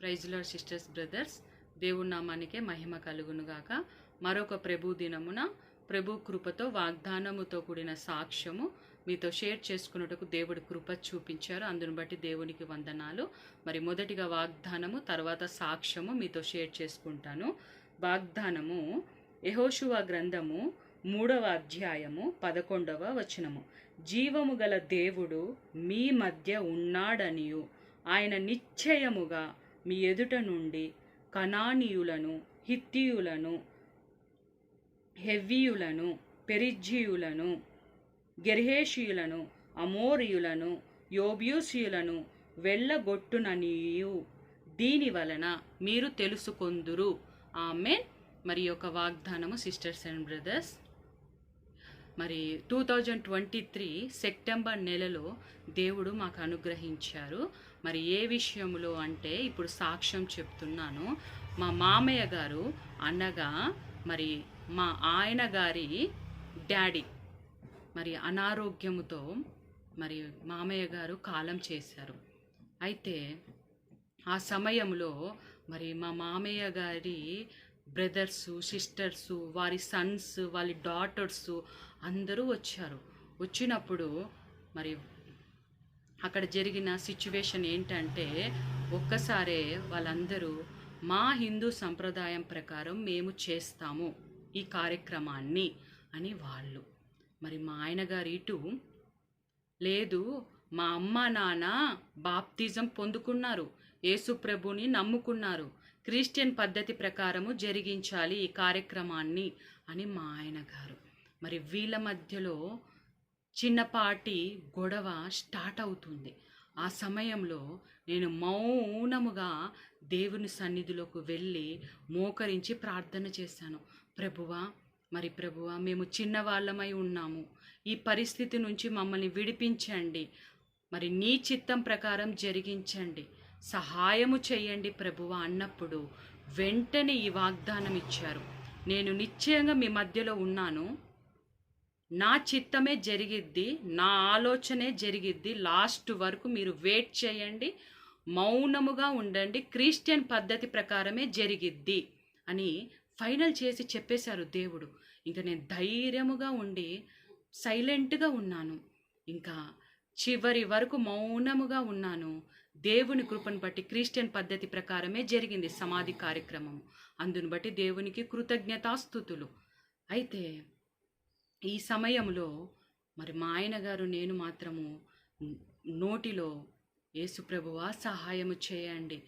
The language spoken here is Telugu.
ప్రైజ్లో సిస్టర్స్ బ్రదర్స్ దేవుడి నామానికే మహిమ కలుగునుగాక. మరొక ప్రభు దినమున ప్రభు కృపతో వాగ్దానముతో కూడిన సాక్ష్యము మీతో షేర్ చేసుకున్నట్టుకు దేవుడి కృప చూపించారు. అందును బట్టి దేవునికి వందనాలు. మరి మొదటిగా వాగ్దానము తర్వాత సాక్ష్యము మీతో షేర్ చేసుకుంటాను. వాగ్దానము యహోశువ గ్రంథము మూడవ అధ్యాయము పదకొండవ వచనము. జీవము గల దేవుడు మీ మధ్య ఉన్నాడనియు. ఆయన నిశ్చయముగా మీ ఎదుట నుండి కనానీయులను హిత్తియులను హెవ్వీయులను పెరిజ్జీయులను గెర్హేషియులను అమోరియులను యోబ్యూసియులను వెళ్ళగొట్టుననియు. దీని వలన మీరు తెలుసుకొందురు. ఆమె మరి యొక్క వాగ్దానము సిస్టర్స్ అండ్ బ్రదర్స్ మరి two thousand twenty three September నెలలో దేవుడు మాకు అనుగ్రహించారు. మరి ఏ విషయంలో అంటే ఇప్పుడు సాక్ష్యం చెప్తున్నాను. మా మామయ్య గారు అనగా మరి మా ఆయన గారి డాడీ మరి అనారోగ్యముతో మరి మామయ్య గారు కాలం చేశారు. అయితే ఆ సమయంలో మరి మా మామయ్య గారి బ్రదర్సు సిస్టర్స్ వారి సన్స్ వాళ్ళ డాటర్స్ అందరూ వచ్చారు. వచ్చినప్పుడు మరి అక్కడ జరిగిన సిచ్యువేషన్ ఏంటంటే ఒక్కసారే వాళ్ళందరూ మా హిందూ సంప్రదాయం ప్రకారం మేము చేస్తాము ఈ కార్యక్రమాన్ని అని వాళ్ళు. మరి మా ఆయన గారు ఇటు లేదు మా అమ్మ నాన్న బాప్తిజం పొందుకున్నారు. యేసుప్రభుని నమ్ముకున్నారు. క్రిస్టియన్ పద్ధతి ప్రకారము జరిగించాలి ఈ కార్యక్రమాన్ని అని మా ఆయన గారు. మరి వీళ్ళ మధ్యలో చిన్నపాటి గొడవ స్టార్ట్ అవుతుంది. ఆ సమయంలో నేను మౌనముగా దేవుని సన్నిధిలోకి వెళ్ళి మోకరించి ప్రార్థన చేశాను. ప్రభువా మరి ప్రభువా మేము చిన్నవాళ్ళమై ఉన్నాము. ఈ పరిస్థితి నుంచి మమ్మల్ని విడిపించండి. మరి నీ చిత్తం ప్రకారం జరిగించండి. సహాయము చేయండి ప్రభువా అన్నప్పుడు వెంటనే ఈ వాగ్దానం ఇచ్చారు. నేను నిశ్చయంగా మీ మధ్యలో ఉన్నాను. నా చిత్తమే జరిగిద్ది నా ఆలోచనే జరిగిద్ది. లాస్ట్ వరకు మీరు వెయిట్ చేయండి మౌనముగా ఉండండి. క్రిస్టియన్ పద్ధతి ప్రకారమే జరిగిద్ది అని ఫైనల్ చేసి చెప్పేశారు దేవుడు. ఇంకా నేను ధైర్యముగా ఉండి సైలెంట్గా ఉన్నాను. ఇంకా చివరి వరకు మౌనముగా ఉన్నాను. దేవుని కృపను బట్టి క్రిస్టియన్ పద్ధతి ప్రకారమే జరిగింది సమాధి కార్యక్రమం అందును బట్టి దేవునికి కృతజ్ఞతాస్థుతులు. అయితే ఈ సమయంలో మరి మా ఆయన గారు నేను మాత్రము నోటిలో యేసుప్రభువా సహాయము చేయండి.